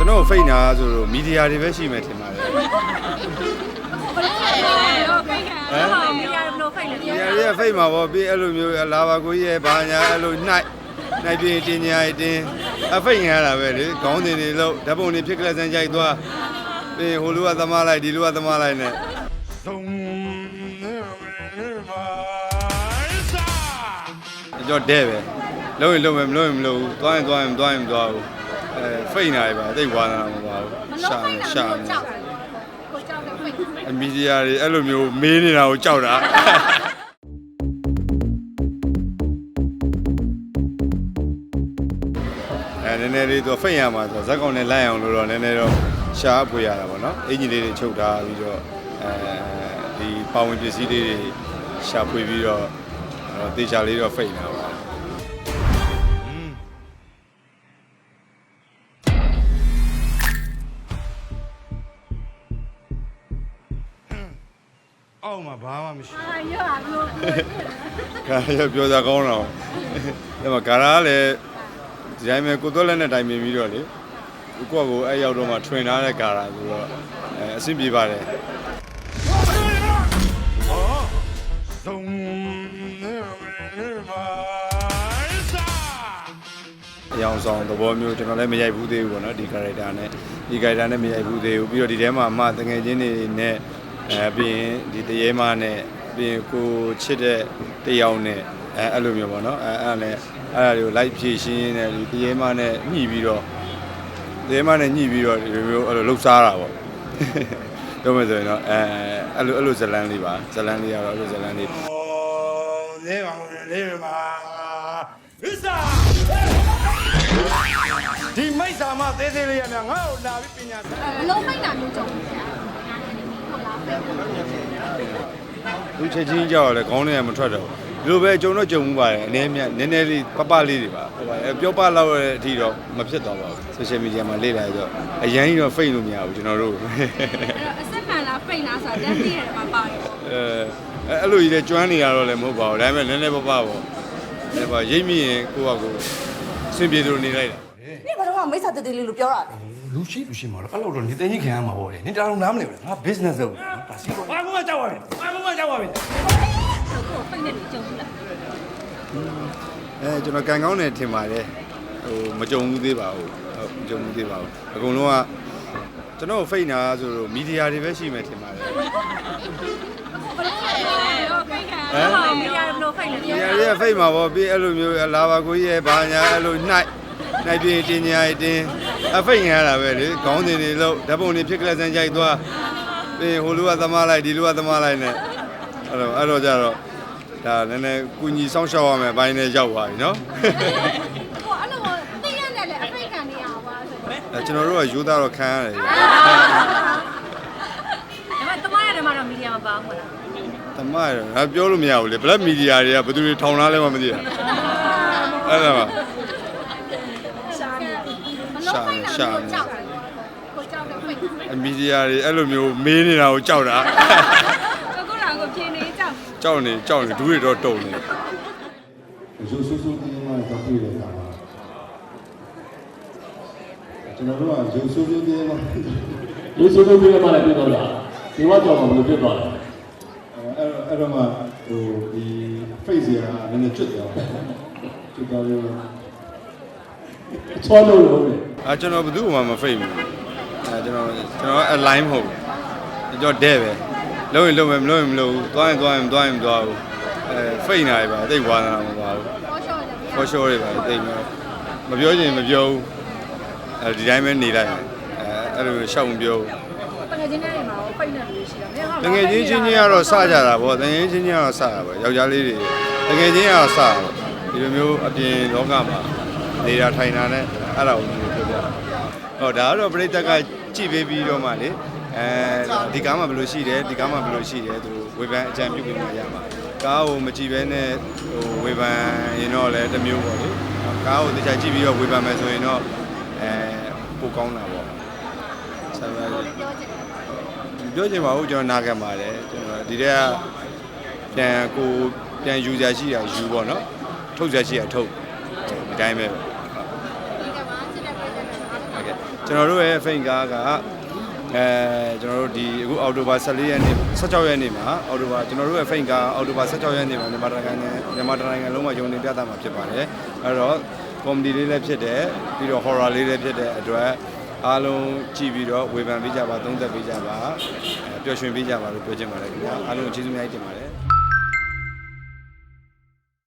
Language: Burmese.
ကျွန်တော်ဖိတ်နာဆိုတော့မီဒီယာတွေပဲရှိမယ်ထင်ပါတယ်တော့ဖိတ်ခံရတော့မီဒီယာဘယ်လိုဖိတ်လဲမီဒီယာတွေကဖိတ်မှာပေါ့ပြီးအဲ့လိုမျိုးလာပါကိုကြီးရဲ့ဘာညာအဲ့လိုနှိုက်နှိုက်ပြင်းတင်ညာရတင်အဖိတ်ခံရတာပဲလေခေါင်းတင်တွေလို့ဓာတ်ပုံတွေဖြစ်ကလေးစမ်းကြိုက်သွားပြီးဟိုလူကသမားလိုက်ဒီလူကသမားလိုက်နဲ့ကျွန်တော်တဲ့ပဲလုံးရင်လုံးမယ်မလုံးရင်မလုံးဘူးသွားရင်သွားရင်သွားရင်မသွားဘူးအဲ ဖိတ်နေရပါတိတ်ဝါနာမပါဘူးမလုံးဖိတ်တာရှာကိုနေကြောက်တယ်ကိုကြောက်တယ်ဖိတ် အမီဒီယာတွေအဲ့လိုမျိုးမေးနေတာကိုကြောက်တာအဲနည်းနည်းလေးသူဖိတ်ရမှာဆိုဇက်ကောင်နဲ့လိုက်အောင်လို့တော့နည်းနည်းတော့ရှားဖွေရတာပေါ့နော်အင်ဂျင်လေးတွေချုပ်ထားပြီးတော့အဲဒီပါဝင်ပစ္စည်းလေးတွေရှာဖွေပြီးတော့အဲတေချာလေးတော့ဖိတ်နေတာပါ အောက်မှာဘာမှမရှိအာရောဘယ်လိုကာရပြောစားကောင်းတော့ဒါမှကာရာကလည်းဒီတိုင်းပဲကိုသွက်လက်နဲ့တိုင်ပင်ပြီးတော့လေကိုယ့်ကိုအဲ့ရောက်တော့မှထွင်ထားတဲ့ကာရာဆိုတော့အဲအဆင်ပြေပါတယ်ဟောသုံးနေပါစာအယောင်ဆောင်သဘောမျိုးကျွန်တော်လည်းမရိုက်ဘူးသေးဘူးပေါ့နော်ဒီ character နဲ့ဒီ character နဲ့မရိုက်ဘူးသေးဘူးပြီးတော့ဒီထဲမှာအမတငယ်ချင်းတွေနဲ့ အဲပြီးရင်ဒီတရေမနဲ့ပြီးရင်ကိုချစ်တဲ့တယောက်နဲ့အဲအဲ့လိုမျိုးပေါ့နော်အဲအဲ့ဒါနဲ့အဲ့ဒါတွေကို live ဖြည့်ရှင်းရင်းနဲ့ဒီတရေမနဲ့ညှိပြီးတော့တရေမနဲ့ညှိပြီးတော့ဒီလိုမျိုးအဲ့လိုလှုပ်ရှားတာပေါ့ပြောမယ်ဆိုရင်တော့အဲအဲ့လိုအဲ့လိုဇလန်းလေးပါဇလန်းလေးကတော့အဲ့လိုဇလန်းလေးဟောနေပါဦးနေပါဝိစာဒီမိတ်ဆာမသေးသေးလေးရမြငါ့ကိုလာပြီးပညာစဘယ်လိုဖိတ်တာမျိုးကြုံလဲဆရာဟုတ် လူချက်ချင်းကြောက်ရတယ်ခေါင်းထဲကမထွက်တော့ဘူးဒီလိုပဲကြုံတော့ကြုံမှုပါတယ်အနည်းမြတ်နည်းနည်းလေးပပလေးတွေပါအဲပြောပလောက်တဲ့အထိတော့မဖြစ်တော့ပါဘူး social media မှာလေ့လာရတော့အရင်ကြီးတော့ fake လို့မရဘူးကျွန်တော်တို့အဆက်ခံလား fake လားဆိုတာတက်ပြည့်ရတယ်မှာပါရောအဲအဲ့လိုကြီးလဲကျွမ်းနေရတော့လည်းမဟုတ်ပါဘူးဒါပေမဲ့နည်းနည်းပပပေါ့ဒါပါရိပ်မိရင်ကိုယ့်ဟာကိုယ်အဆင်ပြေလို့နေလိုက်တာนี่ဘာလို့ကမိစ္ဆာတတိလေးလို့ပြောတာလဲ ရှိလူရှိမှာတော့အဲ့လိုတော့နေသိချင်းခံရမှာပေါ့လေနေတအားလုံးနားမလဲဘူးငါ business လုပ်နေတာဒါစီးပွားဘာမှမကြောက်ပါဘူးဘာမှမကြောက်ပါဘူးကိုဖိတ်နေတယ်ကြုံဘူးလားအဲကျွန်တော်ကန်ကောင်းတယ်ထင်ပါတယ်ဟိုမကြုံဘူးသေးပါဘူးဟုတ်မကြုံဘူးသေးပါဘူးအကုန်လုံးကကျွန်တော်ဖိတ်နာဆိုတော့မီဒီယာတွေပဲရှိမယ်ထင်ပါတယ်တော့ဖိတ်ခံရတော့မီဒီယာဘယ်လိုဖိတ်လဲဒီရရဖိတ်မှာပေါ့ပြီးအဲ့လိုမျိုးလာပါကိုကြီးရဲ့ဘာညာအဲ့လိုနှိုက်နှိုက်ပြင်းတင်ညာရတင် အဖိတ်ခံရတာပဲလေခေါင်းတင်တွေလို့ဓာတ်ပုံတွေဖြစ်ကလေးစမ်းကြိုက်သွားပြီးဟိုလူကသမားလိုက်ဒီလူကသမားလိုက်နဲ့အဲ့လိုအဲ့လိုကြတော့ဒါနည်းနည်းကုညီစောင့်ရှောက်ရမယ်ဘိုင်းနဲ့ရောက်သွားပြီနော်ဟိုအဲ့လိုသိရတယ်လေအဖိတ်ခံနေရပါဆိုတော့အဲကျွန်တော်တို့ကယူသားတော့ခံရတယ်ဒါပေမဲ့တမရတယ်မှာတော့မီဒီယာမပါဘူးလားတမရငါပြောလို့မရဘူးလေဘလက်မီဒီယာတွေကဘယ်သူတွေထောင်ထားလဲမှမသိရအဲ့ဒါပါ ရှာနေရှာနေကြောက်တယ်ကိုကြောက်တယ်ဖိတ်အမီဒီယာတွေအဲ့လိုမျိုးမေးနေတာကိုကြောက်တာကိုကိုလာကိုပြင်းနေကြောက်ကြောက်နေကြောက်နေဒူးတွေတော့တုံနေရုပ်ဆိုးဆိုးတင်းတင်းမှတော့တွေ့တဲ့အခါမှာကျွန်တော်တို့ကရုပ်ဆိုးဆိုးတင်းတင်းမှလူစုစုပြီးမှလည်းပြတော့လားဒီဝါကြောင့်မလို့ပြတော့လားအဲ့တော့အဲ့တော့မှဟိုဒီ face ကနည်းနည်းကျွတ်သွားတယ်ကျွတ်သွားလို့ချောလို့လို့လေ အဲကျွန်တော်ဘယ်သူမှမဖိတ်ဘူးအဲကျွန်တော်ကျွန်တော်အလိုင်းမဟုတ်ဘူးကျွန်တော်တဲ့ပဲလုံးရင်လုံးမယ်မလုံးရင်မလုံးဘူးသွားရင်သွားရင်သွားရင်မသွားဘူးအဲဖိတ်နေရပါတိတ်ဝါနာမပါဘူးပေါ်လျှော်တယ်ခေါ်လျှောတွေပါတိတ်မျိုးမပြောချင်မပြောဘူးအဲဒီတိုင်းပဲနေလိုက်တယ်အဲအဲ့လိုရှောက်မပြောဘူးပငယ်ချင်းတွေမှာဖိတ်နေလို့ရှိတာမင်းကတငယ်ချင်းချင်းချင်းကတော့စကြတာပေါ့တငယ်ချင်းချင်းကတော့စတာပေါ့ယောက်ျားလေးတွေတငယ်ချင်းကတော့စတာပေါ့ဒီလိုမျိုးအပြင်လောကမှာနေတာထိုင်တာနဲ့အဲ့ဒါကိုမျိုးပြောပြတာ ဟောဒါကတော့ပြိတ္တကကြည့်ပေးပြီးတော့မှလေအဲဒီကားမှာဘယ်လိုရှိတယ်ဒီကားမှာဘယ်လိုရှိတယ်သူဝေဖန်အကြံပြုပေးမှရမှာကားကိုမကြည့်ဘဲနဲ့ဟိုဝေဖန်ရင်တော့လည်းတစ်မျိုးပေါ့လေကားကိုတခြားကြည့်ပြီးတော့ဝေဖန်မယ်ဆိုရင်တော့အဲပိုကောင်းတာပေါ့ဆက်ပါပြောချင်ပါဘူးကျွန်တော်နာခံပါတယ်ကျွန်တော်ဒီတဲ့ကပြန်ကိုပြန်ယူစရာရှိတာယူပေါ့နော်ထုတ်စရာရှိတာထုတ်ဒီတိုင်းပဲဟုတ် ကဲ့ကျွန်တော်တို့ရဲ့ Fame ကားကအဲကျွန်တော်တို့ဒီအခုအော်တိုဘာ14ရက်နေ့16ရက်နေ့မှာအော်တိုဘာကျွန်တော်တို့ရဲ့ Fame ကားအော်တိုဘာ16ရက်နေ့မှာမြန်မာတိုင်းနိုင်ငံမြန်မာတိုင်းနိုင်ငံလုံးမှာယုံနေပြသမှာဖြစ်ပါတယ်အဲ့တော့ comedy လေးလည်းဖြစ်တယ်ပြီးတော့ horror လေးလည်းဖြစ်တဲ့အတွက်အားလုံးကြည့်ပြီးတော့ဝေဖန်ပေးကြပါသုံးသပ်ပေးကြပါအဲပျော်ရွှင်ပေးကြပါလို့ပြောချင်ပါတယ်ခင်ဗျာအားလုံးကျေးဇူးအများကြီးတင်ပါတယ်